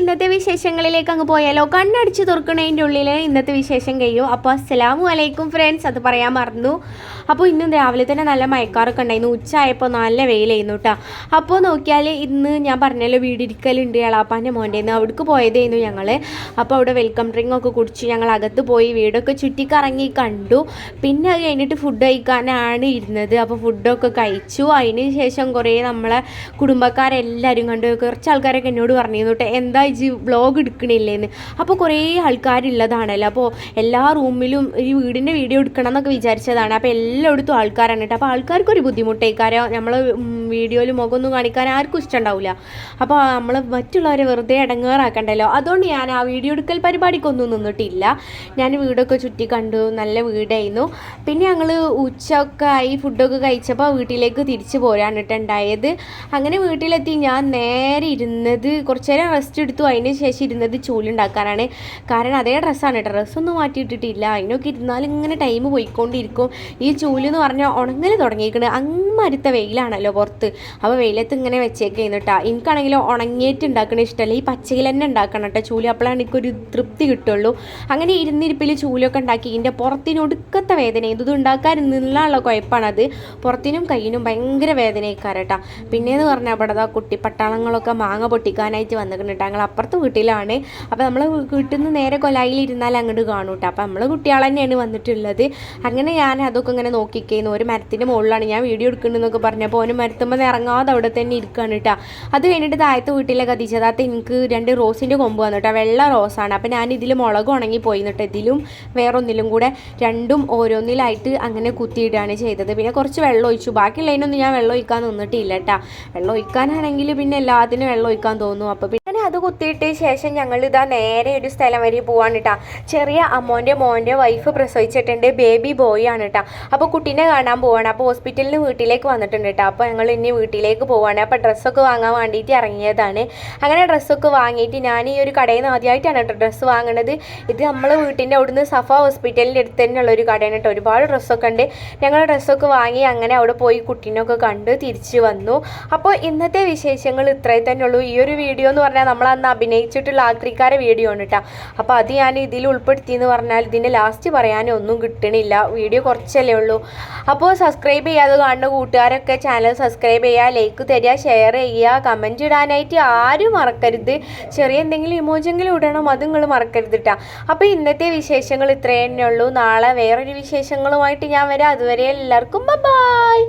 ഇന്നത്തെ വിശേഷങ്ങളിലേക്ക് അങ്ങ് പോയാലോ? കണ്ണടിച്ച് തുറക്കണതിന്റെ ഉള്ളിൽ ഇന്നത്തെ വിശേഷം കഴിയും. അപ്പോൾ അസ്സലാമു അലൈക്കും ഫ്രണ്ട്സ് അത് പറയാൻ മറന്നു. അപ്പോൾ ഇന്ന് രാവിലെ തന്നെ നല്ല മയക്കാറൊക്കെ ഉണ്ടായിരുന്നു. ഉച്ച ആയപ്പോൾ നല്ല വെയിലായിരുന്നു കേട്ടോ അപ്പോൾ നോക്കിയാൽ ഇന്ന് ഞാൻ പറഞ്ഞല്ലോ വീടിരിക്കലുണ്ട് എളാപ്പാന്റെ മോന്റെ അവിടേക്ക് പോയതായിരുന്നു ഞങ്ങൾ അപ്പോൾ അവിടെ വെൽക്കം ഡ്രിങ്ക് ഒക്കെ കുടിച്ച് ഞങ്ങൾ അകത്ത് പോയി വീടൊക്കെ ചുറ്റിക്കറങ്ങി കണ്ടു. പിന്നെ അത് കഴിഞ്ഞിട്ട് ഫുഡ് കഴിക്കാനാണ് ഇരുന്നത്. അപ്പോൾ ഫുഡൊക്കെ കഴിച്ചു. അതിന് ശേഷം കുറേ നമ്മളെ കുടുംബക്കാരെല്ലാവരും കണ്ടു കുറച്ച് ആൾക്കാരൊക്കെ എന്നോട് പറഞ്ഞിരുന്നു കേട്ടോ എന്താ ഇജ് വ്ളോഗ് എടുക്കണില്ലേന്ന്? അപ്പോൾ കുറേ ആൾക്കാരുള്ളതാണല്ലോ. അപ്പോൾ എല്ലാ റൂമിലും ഈ വീടിന്റെ വീഡിയോ എടുക്കണം എന്നൊക്കെ വിചാരിച്ചതാണ്. അപ്പോൾ എല്ലായിടത്തും ആൾക്കാരാണ് കേട്ടോ. അപ്പോൾ ആൾക്കാർക്കൊരു ബുദ്ധിമുട്ടേക്കാരോ? നമ്മൾ വീഡിയോയിൽ മുഖമൊന്നും കാണിക്കാൻ ആർക്കും ഇഷ്ടമുണ്ടാവില്ല അപ്പോൾ നമ്മൾ മറ്റുള്ളവരെ വെറുതെ ഇടങ്ങേറാക്കണ്ടല്ലോ അതുകൊണ്ട് ഞാൻ ആ വീഡിയോ എടുക്കൽ പരിപാടിക്കൊന്നും നിന്നിട്ടില്ല. ഞാൻ വീടൊക്കെ ചുറ്റി കണ്ടു. നല്ല വീടായിരുന്നു. പിന്നെ ഞങ്ങൾ ഉച്ചയൊക്കെ ആയി ഫുഡൊക്കെ കഴിച്ചപ്പോൾ വീട്ടിലേക്ക് തിരിച്ചു പോരാണ് കേട്ടോ അങ്ങനെ വീട്ടിലെത്തി ഞാൻ നേരെ ഇരുന്നത് കുറച്ചു നേരം എടുത്തു. അതിന് ശേഷം ഇരുന്നത് ചൂലുണ്ടാക്കാനാണ് കാരണം അതേ ഡ്രസ്സാണ് കേട്ടോ ഡ്രസ്സൊന്നും മാറ്റിയിട്ടിട്ടില്ല. അതിനൊക്കെ ഇരുന്നാൽ ഇങ്ങനെ ടൈം പോയിക്കൊണ്ടിരിക്കും. ഈ ചൂലെന്ന് പറഞ്ഞാൽ ഉണങ്ങൽ തുടങ്ങിയിരിക്കണ്. അങ്ങമരുത്ത വെയിലാണല്ലോ പുറത്ത്. അപ്പോൾ വെയിലത്ത് ഇങ്ങനെ വെച്ചേക്കുന്നു കേട്ടോ എനിക്കാണെങ്കിൽ ഉണങ്ങിയിട്ട് ഉണ്ടാക്കണ ഇഷ്ടമല്ല. ഈ പച്ചയിൽ തന്നെ ഉണ്ടാക്കണം കേട്ടോ ചൂൽ അപ്പോഴാണ് എനിക്കൊരു തൃപ്തി കിട്ടുള്ളൂ. അങ്ങനെ ഇരുന്നിരിപ്പിൽ ചൂലൊക്കെ ഉണ്ടാക്കി. ഇതിന്റെ പുറത്തിനൊടുക്കത്തെ വേദന. ഇത് ഉണ്ടാക്കാതിരുന്നുള്ള കുഴപ്പമാണത്. പുറത്തിനും കയ്യിനും ഭയങ്കര വേദനയൊക്കെ പിന്നെയെന്ന് പറഞ്ഞാൽ അവിടെ കുട്ടി പട്ടാളങ്ങളൊക്കെ മാങ്ങ പൊട്ടിക്കാനായിട്ട് വന്നിട്ടുണ്ട് കേട്ടോ ഞങ്ങൾ അപ്പുറത്ത് വീട്ടിലാണ്. അപ്പോൾ നമ്മൾ വീട്ടിൽ നിന്ന് നേരെ കൊലായിൽ ഇരുന്നാൽ അങ്ങോട്ട് കാണും കേട്ടോ അപ്പോൾ നമ്മൾ കുട്ടികൾ തന്നെയാണ് വന്നിട്ടുള്ളത്. അങ്ങനെ ഞാൻ അതൊക്കെ ഇങ്ങനെ നോക്കിക്കുന്നു. ഒരു മരത്തിന്റെ മുകളിലാണ്. ഞാൻ വീഡിയോ എടുക്കണമെന്നൊക്കെ പറഞ്ഞപ്പോൾ ഓന് മരത്തുമ്പോൾ ഇറങ്ങാതെ അവിടെ തന്നെ ഇരിക്കുകയാണ് കേട്ടോ. അത് കഴിഞ്ഞിട്ട് താഴത്തെ വീട്ടിലെ കത്തിച്ചതാത്ത എനിക്ക് രണ്ട് റോസിന്റെ കൊമ്പ് വന്നു കേട്ടോ. വെള്ള റോസാണ്. അപ്പോൾ ഞാൻ ഇതിൽ മുളക് ഉണങ്ങി പോയി കേട്ടോ ഇതിലും വേറൊന്നിലും കൂടെ രണ്ടും ഓരോന്നിലായിട്ട് അങ്ങനെ കുത്തിയിടുകയാണ് ചെയ്തത്. പിന്നെ കുറച്ച് വെള്ളം ഒഴിച്ചു. ബാക്കിയുള്ളതിനൊന്നും ഞാൻ വെള്ളം ഒഴിക്കാൻ നിന്നിട്ടില്ല കേട്ടോ. വെള്ളം ഒഴിക്കാനാണെങ്കിൽ പിന്നെ എല്ലാത്തിനും വെള്ളം ഒഴിക്കാൻ തോന്നും. അപ്പോൾ പിന്നെ അത് കുത്തിയിട്ട് ശേഷം ഞങ്ങൾ ഇതാ നേരെ ഒരു സ്ഥലം വരെ പോവാണ് കേട്ടോ. ചെറിയ അമ്മോന്റെ മോന്റെ വൈഫ് പ്രസവിച്ചിട്ടുണ്ട്. ബേബി ബോയ് ആണ് കേട്ടോ. അപ്പോൾ കുട്ടീനെ കാണാൻ പോവാണ്. അപ്പോൾ ഹോസ്പിറ്റലിൽ നിന്ന് വീട്ടിലേക്ക് വന്നിട്ടുണ്ട് കേട്ടോ അപ്പോൾ ഞങ്ങൾ ഇനി വീട്ടിലേക്ക് പോവാണ്. അപ്പോൾ ഡ്രസ്സൊക്കെ വാങ്ങാൻ വേണ്ടിയിട്ട് ഇറങ്ങിയതാണ്. അങ്ങനെ ഡ്രസ്സൊക്കെ വാങ്ങിയിട്ട് ഞാൻ ഈ ഒരു കടയിൽ നിന്ന് ആദ്യമായിട്ടാണ് കേട്ടോ ഡ്രസ്സ് വാങ്ങണത്. ഇത് നമ്മൾ വീട്ടിന്റെ അവിടുന്ന് സഫ ഹോസ്പിറ്റലിന്റെ അടുത്ത് തന്നെയുള്ള ഒരു കടയാണ് കേട്ടോ ഒരുപാട് ഡ്രസ്സൊക്കെ ഉണ്ട്. ഞങ്ങൾ ഡ്രസ്സൊക്കെ വാങ്ങി അങ്ങനെ അവിടെ പോയി കുട്ടീനൊക്കെ കണ്ട് തിരിച്ച് വന്നു. അപ്പോൾ ഇന്നത്തെ വിശേഷങ്ങൾ ഇത്രയും തന്നെ ഉള്ളൂ. ഈ ഒരു വീഡിയോ എന്ന് പറഞ്ഞാൽ നമ്മൾ അന്ന് അഭിനയിച്ചിട്ടുള്ള ആക്രിക്കാരെ വീഡിയോ ആണ് കേട്ടോ അപ്പോൾ അത് ഞാൻ ഇതിൽ ഉൾപ്പെടുത്തി എന്ന് പറഞ്ഞാൽ ഇതിന്റെ ലാസ്റ്റ് പറയാനൊന്നും കിട്ടണില്ല. വീഡിയോ കുറച്ചല്ലേ ഉള്ളൂ. അപ്പോൾ സബ്സ്ക്രൈബ് ചെയ്യാതെ കാണുന്ന കൂട്ടുകാരൊക്കെ ചാനൽ സബ്സ്ക്രൈബ് ചെയ്യുക ലൈക്ക് തരിക ഷെയർ ചെയ്യുക കമന്റ് ഇടാനായിട്ട് ആരും മറക്കരുത്. ചെറിയ എന്തെങ്കിലും ഇമോജെങ്കിലും ഇടണം അത് നിങ്ങൾ മറക്കരുത് കേട്ടോ അപ്പോൾ ഇന്നത്തെ വിശേഷങ്ങൾ ഇത്രയേ തന്നെ ഉള്ളൂ. നാളെ വേറൊരു വിശേഷങ്ങളുമായിട്ട് ഞാൻ വരാം. അതുവരെ എല്ലാവർക്കും ബൈ